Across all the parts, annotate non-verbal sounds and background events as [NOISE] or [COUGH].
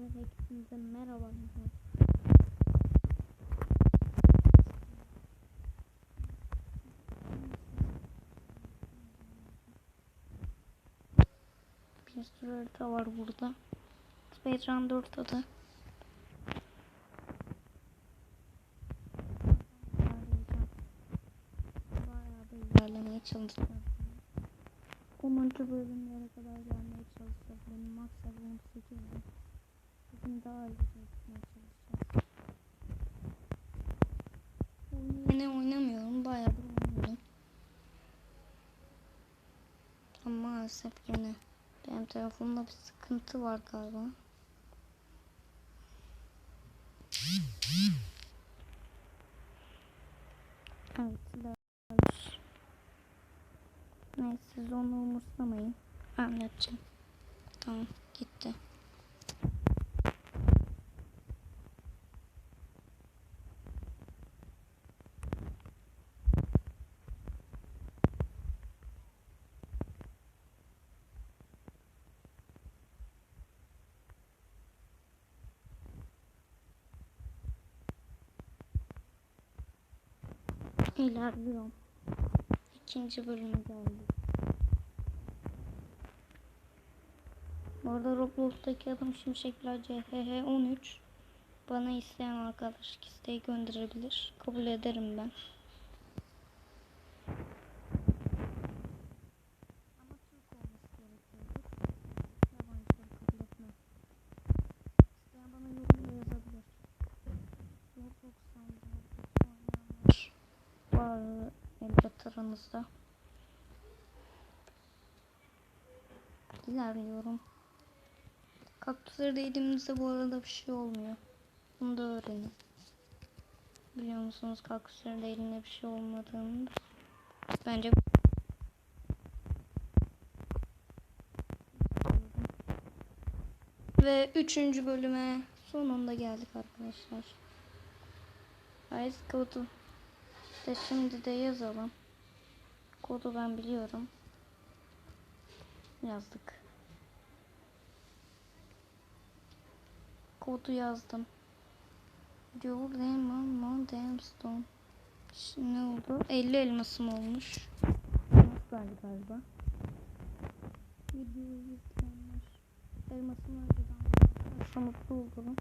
ve hepinize merhaba. Bir sürü harita var burada. Speedrun 4 adı. İlerlemeye çalışacağım. 10. bölümlere kadar gelmeye çalışacağım. Benim maksimum 18 bin. Bugün daha iyi gitmeye çalışacağız. Yine oynamıyorum. Bayağı oynuyorum. Ama maalesef yine benim telefonumda bir sıkıntı var galiba. Evet, ilerliyoruz. Neyse onu umursamayın. Anlatacağım. Tamam gitti. İlerliyorum. İkinci bölüme geldik. Bu arada Roblox'taki adım Şimşekler CHH13. Bana isteyen arkadaş isteği gönderebilir. Kabul ederim ben. Ama Türk olması gerekiyordu. Yabancıları kabul etmem. İsteyen bana yorumda yazabilir. Roblox'tan da Roblox oynayanlar var aranızda. İlerliyorum. Kaktüsleri değdiğimizde bu arada bir şey olmuyor. Bunu da öğrenin. Biliyor musunuz kaktüsleri değdiğinde bir şey olmadığını? Bence ve üçüncü bölüme sonunda geldik arkadaşlar. Ice kodu de şimdi de yazalım. Kodu ben biliyorum. Yazdık. Kodu yazdım. Diyor Lemon Mondemstone. Şimdi ne oldu? 50 elmasım olmuş. Elmas verdi galiba. Videoyu izleyenler. Elmasımı önceden mutlu oldum.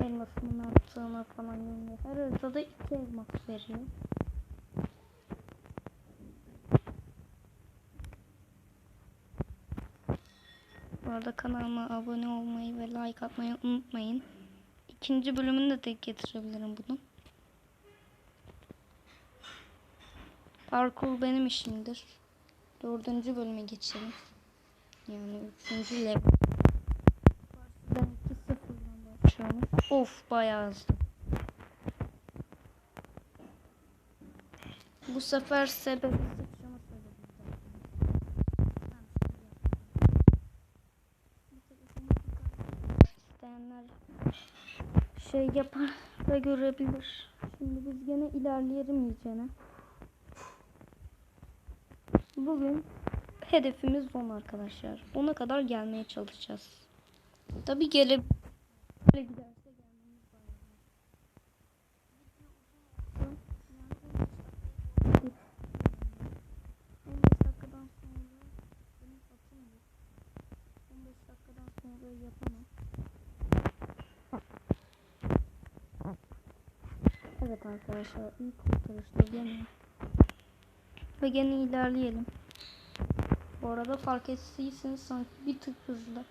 Elmasımın arttığına falan yönlüyor. Her haritada iki elmas veriyor. Arada kanalıma abone olmayı ve like atmayı unutmayın. İkinci bölümünü de tek getirebilirim bunu. Parkur benim işimdir. Dördüncü bölüme geçelim. Yani üçüncü level. Of bayağı hızlı. Bu sefer sebebi şey yapar da görebilir. Şimdi biz gene ilerleyelim iyicene. Bugün hedefimiz 10 arkadaşlar. 10'a kadar gelmeye çalışacağız. Tabi gelip giderse gelmemiz bayağı. Yani 15 dakikadan sonra benim atım yok. 15 dakikadan sonra yapamam. Evet arkadaşlar ilk kurtarışta gene ve gene ilerleyelim. Bu arada fark ettiyseniz sanki bir tık hızlı.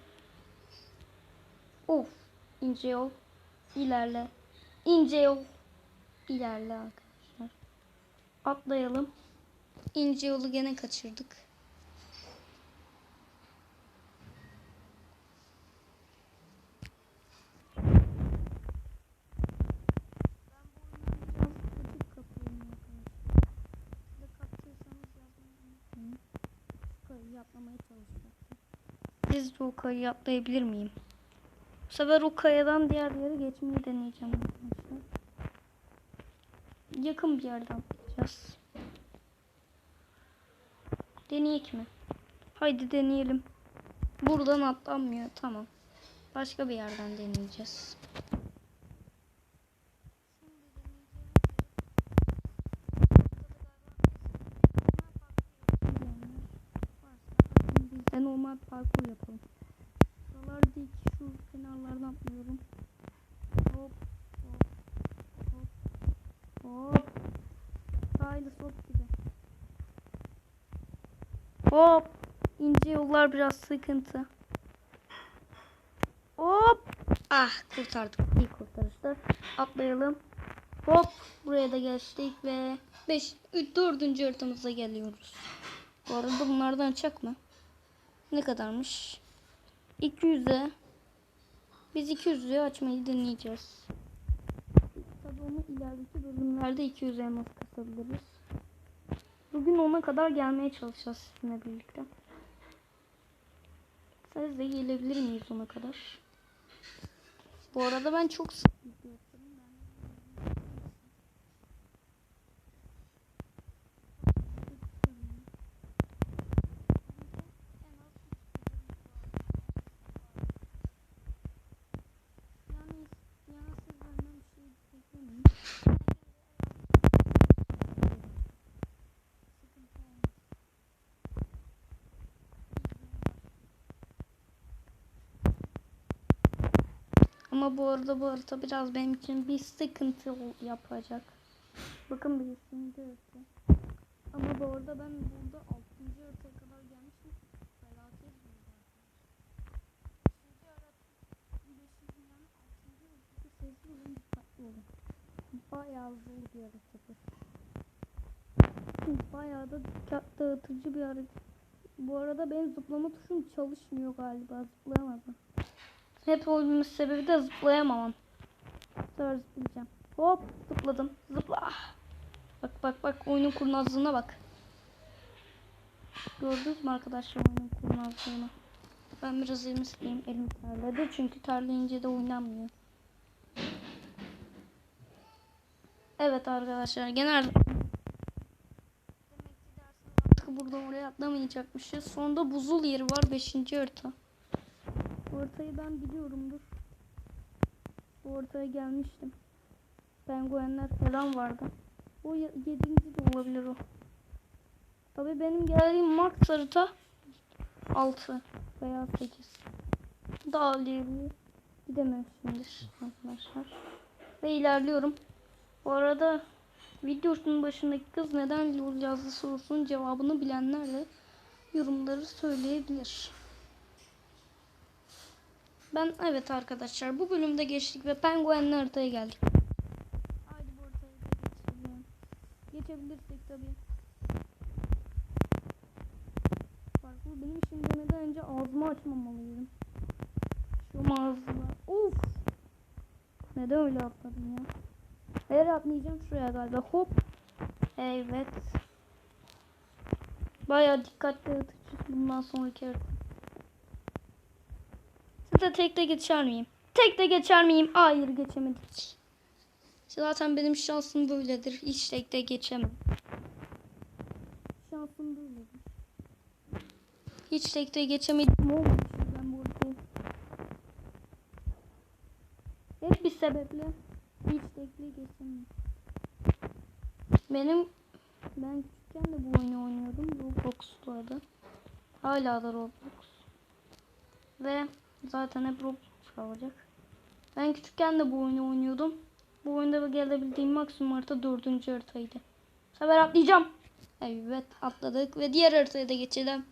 Of ince yol ilerle. İnce yol ilerle arkadaşlar. Atlayalım. İnce yolu gene kaçırdık. De o kayayı atlayabilir miyim? Bu sefer o kayadan diğer yere geçmeyi deneyeceğim arkadaşlar. Yakın bir yerden atlayacağız. Deneyek mi? Haydi deneyelim. Buradan atlanmıyor. Tamam. Başka bir yerden deneyeceğiz. Normal parkur yapalım. Şuralar dik. Şu kenarlardan atlıyorum. Hop hop hop hop. Sahili sok gibi. Hop. İnce yollar biraz sıkıntı. Hop. Ah kurtardık. İyi kurtarıştı. Atlayalım. Hop. Buraya da geçtik ve 5 4. haritamıza geliyoruz. Bu arada bunlardan açak mı? Ne kadarmış? 200'e. Biz 200'ü açmayı deneyeceğiz. Tabii onu ilerideki bölümlerde 200 elmas kasabiliriz. Bugün ona kadar gelmeye çalışacağız sizinle birlikte. Siz de gelebilir miyiz ona kadar? Bu arada ben çok sık video yapıyorum. Yani, yani siz benden bir şey beklemeyin. Sıkıntı olmaz. Ama bu arada bu harita biraz benim için bir sıkıntı yapacak. Bakın bir şimdi harita. Ama bu arada ben burada 6. haritaya kadar gelmişim. Felaket bir harita. Şimdi harita 5. dünyanın 6. haritası sesli olun dikkatli olun. Bayağı zor bir haritadır. Bayağı da dikkat dağıtıcı bir harita. Bu arada benim zıplama tuşum çalışmıyor galiba. Zıplayamadım. Hep oyunun sebebi de zıplayamamam. Sonra zıplayacağım. Hop zıpladım. Zıpla. Bak bak bak oyunun kurnazlığına bak. Gördünüz mü arkadaşlar oyunun kurnazlığını? Ben biraz elimi sileyim. Elim terledi çünkü terleyince de oynanmıyor. Evet arkadaşlar genel artık buradan oraya atlamayacakmışız. Sonunda buzul yeri var 5. harita. Bu haritayı ben biliyorumdur. Bu haritaya gelmiştim. Penguenler falan vardı. O 7. de olabilir o. Tabi benim geldiğim max harita 6 veya 8. Daha ileri gidememişimdir arkadaşlar. Ve ilerliyorum. Bu arada videosunun başındaki kız neden lol yazdı sorusunun cevabını bilenler de yorumları söyleyebilir. Ben evet arkadaşlar bu bölümde geçtik ve penguenli haritaya geldik. Haydi bu haritaya. Geçebilirsek tabii. Farklı benim için demeden önce ağzımı açmamalıyım. Şu ağzıma. Of. Neden öyle atladım ya? Hayır atmayacağım şuraya galiba. Hop. Evet. Bayağı dikkatli atıcı bundan sonraki harita. Size tek de geçer miyim? Tek de geçer miyim? Hayır geçemedik. Zaten benim şansım böyledir. Hiç tek de geçemem. Şansım böyledir. Hiç tek de geçemedim olmamış ben bu haritayı. Hep bir sebeple hiç tekli geçemiyorum. Benim ben küçükken de bu oyunu oynuyordum. Roblox'tu adı. Hala da Roblox. Ve zaten hep Roblox kalacak. Ben küçükken de bu oyunu oynuyordum. Bu oyunda gelebildiğim maksimum harita dördüncü haritaydı. Sefer atlayacağım. Evet atladık ve diğer haritaya da geçelim.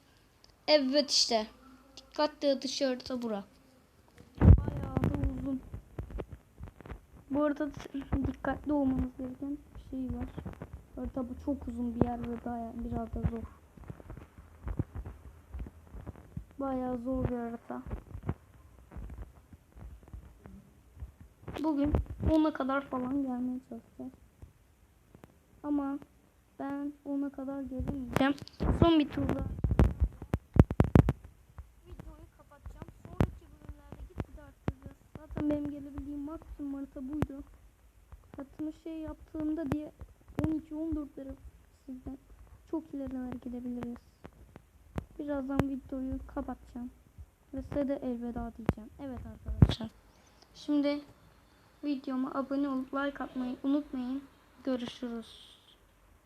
Evet işte. Dikkatli atış harita bura. Bayağı da uzun. Bu arada [LAUGHS] dikkatli olmanız gereken bir şey var. Harita bu çok uzun bir yer ve bayağı biraz da zor. Bayağı zor bir harita. Bugün 10'a kadar falan gelmeye çalışacağız. Ama ben 10'a kadar gelemeyeceğim. Son bir turda videoyu kapatacağım. Sonraki bölümlerde gitgide arttıracağız. Zaten benim gelebildiğim maksimum harita buydu. Hattını şey yaptığımda diye 12-14 lira sizden çok ilerlere gidebiliriz. Birazdan videoyu kapatacağım. Ve size de elveda diyeceğim. Evet arkadaşlar. Şimdi videoma abone olup like atmayı unutmayın. Görüşürüz.